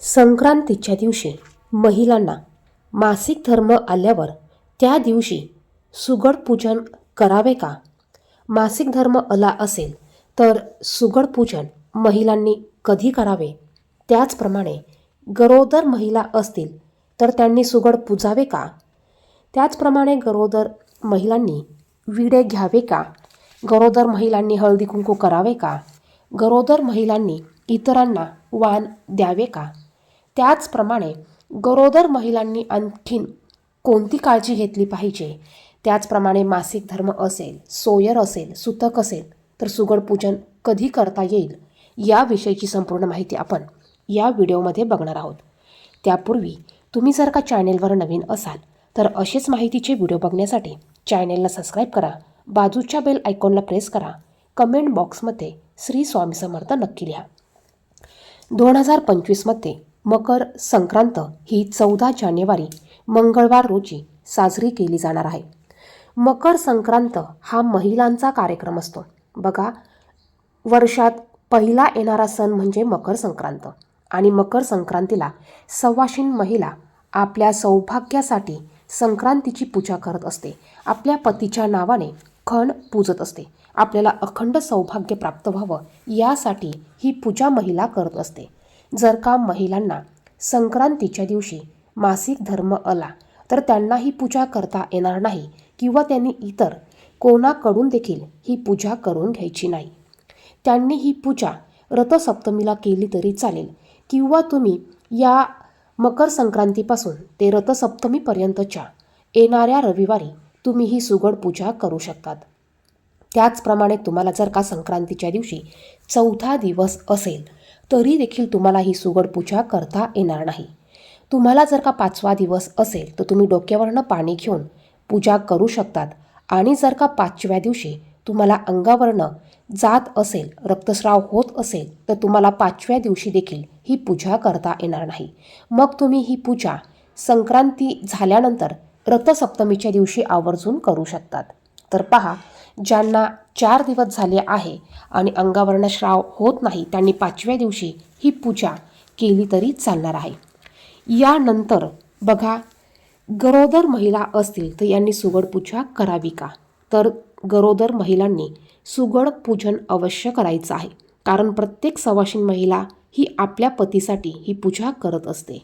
संक्रांतीच्या दिवशी महिलांना मासिक धर्म आल्यावर त्या दिवशी सुगड पूजन करावे का? मासिक धर्म आला असेल तर सुगड पूजन महिलांनी कधी करावे? त्याचप्रमाणे गरोदर महिला असतील तर त्यांनी सुगड पूजावे का? त्याचप्रमाणे गरोदर महिलांनी विडे घ्यावे का? गरोदर महिलांनी हळदी कुंकू करावे का? गरोदर महिलांनी इतरांना वाण द्यावे का? त्याचप्रमाणे गरोदर महिलांनी आणखीन कोणती काळजी घेतली पाहिजे? त्याचप्रमाणे मासिक धर्म असेल सोयर असेल सुतक असेल तर सुगड पूजन कधी करता येईल? याविषयीची संपूर्ण माहिती आपण या व्हिडिओमध्ये बघणार आहोत. त्यापूर्वी तुम्ही जर का चॅनेलवर नवीन असाल तर असेच माहितीचे व्हिडिओ बघण्यासाठी चॅनेलला सबस्क्राईब करा बाजूच्या बेल आयकॉनला प्रेस करा कमेंट बॉक्समध्ये श्री स्वामी समर्थ नक्की लिहा. दोन हजार पंचवीसमध्ये मकर संक्रांत ही चौदा जानेवारी मंगळवार रोजी साजरी केली जाणार आहे. मकर संक्रांत हा महिलांचा कार्यक्रम असतो. बघा वर्षात पहिला येणारा सण म्हणजे मकर संक्रांत आणि मकर संक्रांतीला सव्वाशीन महिला आपल्या सौभाग्यासाठी संक्रांतीची पूजा करत असते. आपल्या पतीच्या नावाने खण पूजत असते. आपल्याला अखंड सौभाग्य प्राप्त व्हावं यासाठी ही पूजा महिला करत असते. जर का महिलांना संक्रांतीच्या दिवशी मासिक धर्म आला तर त्यांना ही पूजा करता येणार नाही किंवा त्यांनी इतर कोणाकडून देखील ही पूजा करून घ्यायची नाही. त्यांनी ही पूजा रथसप्तमीला केली तरी चालेल किंवा तुम्ही या मकर संक्रांतीपासून ते रथसप्तमीपर्यंतच्या येणाऱ्या रविवारी तुम्ही ही सुगड पूजा करू शकतात. त्याचप्रमाणे तुम्हाला जर का संक्रांतीच्या दिवशी चौथा दिवस असेल तरी देखील तुम्हाला ही सुगड पूजा करता येणार नाही. तुम्हाला जर का पाचवा दिवस असेल तर तुम्ही डोक्यावरनं पाणी घेऊन पूजा करू शकतात. आणि जर का पाचव्या दिवशी तुम्हाला अंगावरनं जात असेल रक्तस्राव होत असेल तर तुम्हाला पाचव्या दिवशी देखील ही पूजा करता येणार नाही. मग तुम्ही ही पूजा संक्रांती झाल्यानंतर रथसप्तमीच्या दिवशी आवर्जून करू शकतात. तर पहा ज्यांना चार दिवस झाले आहे आणि अंगावरनं श्राव होत नाही त्यांनी पाचव्या दिवशी ही पूजा केली तरी चालणार आहे. यानंतर बघा गरोदर महिला असतील तर यांनी सुगड पूजा करावी का? तर गरोदर महिलांनी सुगड पूजन अवश्य करायचं आहे कारण प्रत्येक सवाशीन महिला ही आपल्या पतीसाठी ही पूजा करत असते.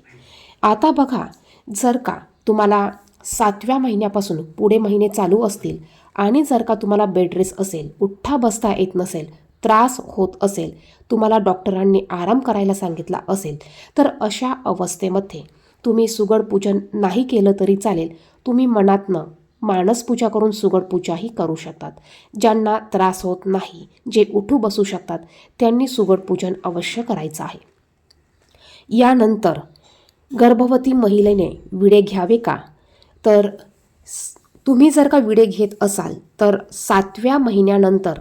आता बघा जर का तुम्हाला सातव्या महिन्यापासून पुढे महिने चालू असतील आणि जर का तुम्हाला बेड रेस्ट असेल उठ्ठा बसता येत नसेल त्रास होत असेल तुम्हाला डॉक्टरांनी आराम करायला सांगितला असेल तर अशा अवस्थेमध्ये तुम्ही सुगड पूजन नाही केलं तरी चालेल. तुम्ही मनातनं मानसपूजा करून सुगड पूजाही करू शकतात. ज्यांना त्रास होत नाही जे उठू बसू शकतात त्यांनी सुगड पूजन अवश्य करायचं आहे. यानंतर गर्भवती महिलेने विडे घ्यावे का? तर तुम्ही जर का विडे घेत असाल तर सातव्या महिन्यानंतर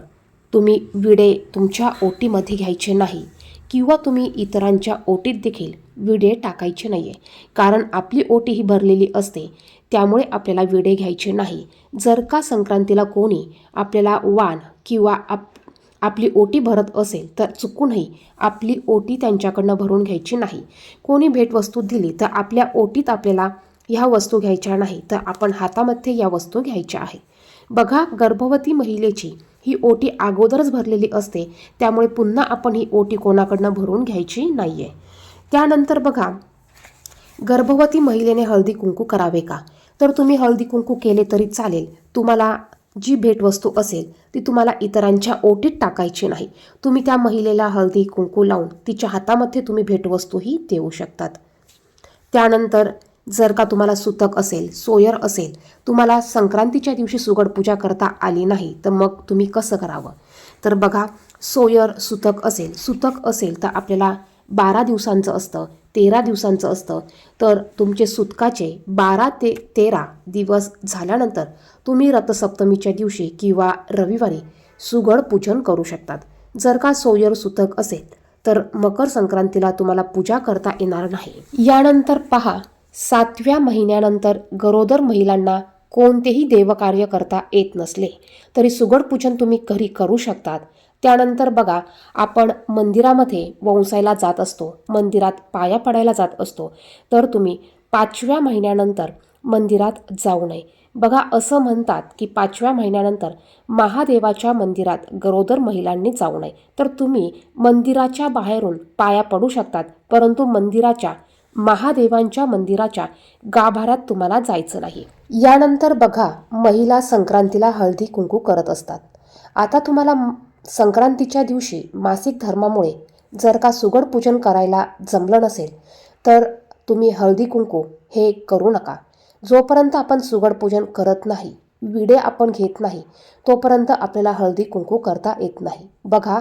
तुम्ही विडे तुमच्या ओटीमध्ये घ्यायचे नाही किंवा तुम्ही इतरांच्या ओटीत देखील विडे टाकायचे नाही आहे कारण आपली ओटी ही भरलेली असते त्यामुळे आपल्याला विडे घ्यायचे नाही. जर का संक्रांतीला कोणी आपल्याला वाण किंवा आप आपली ओटी भरत असेल तर चुकूनही आपली ओटी त्यांच्याकडनं भरून घ्यायची नाही. कोणी भेटवस्तू दिली तर आपल्या ओटीत आपल्याला ह्या वस्तू घ्यायच्या नाही तर आपण हातामध्ये या वस्तू घ्यायच्या आहे. बघा गर्भवती महिलेची ही ओटी अगोदरच भरलेली असते त्यामुळे पुन्हा आपण ही ओटी कोणाकडनं भरून घ्यायची नाही आहे त्यानंतर बघा गर्भवती महिलेने हळदी कुंकू करावे का? तर तुम्ही हळदी कुंकू केले तरी चालेल. तुम्हाला जी भेटवस्तू असेल ती तुम्हाला इतरांच्या ओटीत टाकायची नाही. तुम्ही त्या महिलेला हळदी कुंकू लावून तिच्या हातामध्ये तुम्ही भेटवस्तूही देऊ शकतात. त्यानंतर जर का तुम्हाला सुतक असेल सोयर असेल तुम्हाला संक्रांतीच्या दिवशी सुगड पूजा करता आली नाही तर मग तुम्ही कसं करावं? तर बघा सोयर सुतक असेल सुतक असेल तर आपल्याला बारा दिवसांचं असतं तेरा दिवसांचं असतं. तर तुमचे सुतकाचे बारा ते तेरा दिवस झाल्यानंतर तुम्ही रथसप्तमीच्या दिवशी किंवा रविवारी सुगड पूजन करू शकतात. जर का सोयर सुतक असेल तर मकर संक्रांतीला तुम्हाला पूजा करता येणार नाही. यानंतर पहा सातव्या महिन्यानंतर गरोदर महिलांना कोणतेही देवकार्य करता येत नसले तरी सुगड पूजन तुम्ही घरी करू शकतात. त्यानंतर बघा आपण मंदिरामध्ये वंसायला जात असतो मंदिरात पाया पडायला जात असतो तर तुम्ही पाचव्या महिन्यानंतर मंदिरात जाऊ नये. बघा असं म्हणतात की पाचव्या महिन्यानंतर महादेवाच्या मंदिरात गरोदर महिलांनी जाऊ नये. तर तुम्ही मंदिराच्या बाहेरून पाया पडू शकतात परंतु मंदिराच्या महादेवांच्या मंदिराच्या गाभाऱ्यात तुम्हाला जायचं नाही. यानंतर बघा महिला संक्रांतीला हळदी कुंकू करत असतात. आता तुम्हाला संक्रांतीच्या दिवशी मासिक धर्मामुळे जर का सुगड पूजन करायला जमलं नसेल तर तुम्ही हळदी कुंकू हे करू नका. जोपर्यंत आपण सुगड पूजन करत नाही विडे आपण घेत नाही तोपर्यंत आपल्याला हळदी कुंकू करता येत नाही. बघा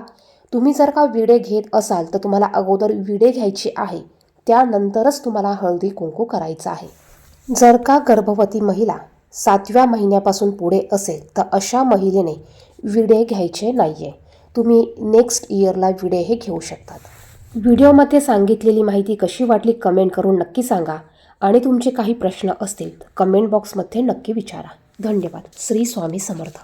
तुम्ही जर का विडे घेत असाल तर तुम्हाला अगोदर विडे घ्यायची आहे. त्यानंतरच तुम्हाला हळदी कुंकू करायचं आहे. जर का गर्भवती महिला सातव्या महिन्यापासून पुढे असेल तर अशा महिलेने विडे घ्यायचे नाही आहे तुम्ही नेक्स्ट इयरला विडे हे घेऊ शकतात. व्हिडिओमध्ये सांगितलेली माहिती कशी वाटली कमेंट करून नक्की सांगा. आणि तुमचे काही प्रश्न असतील तर कमेंट बॉक्समध्ये नक्की विचारा. धन्यवाद. श्री स्वामी समर्थ.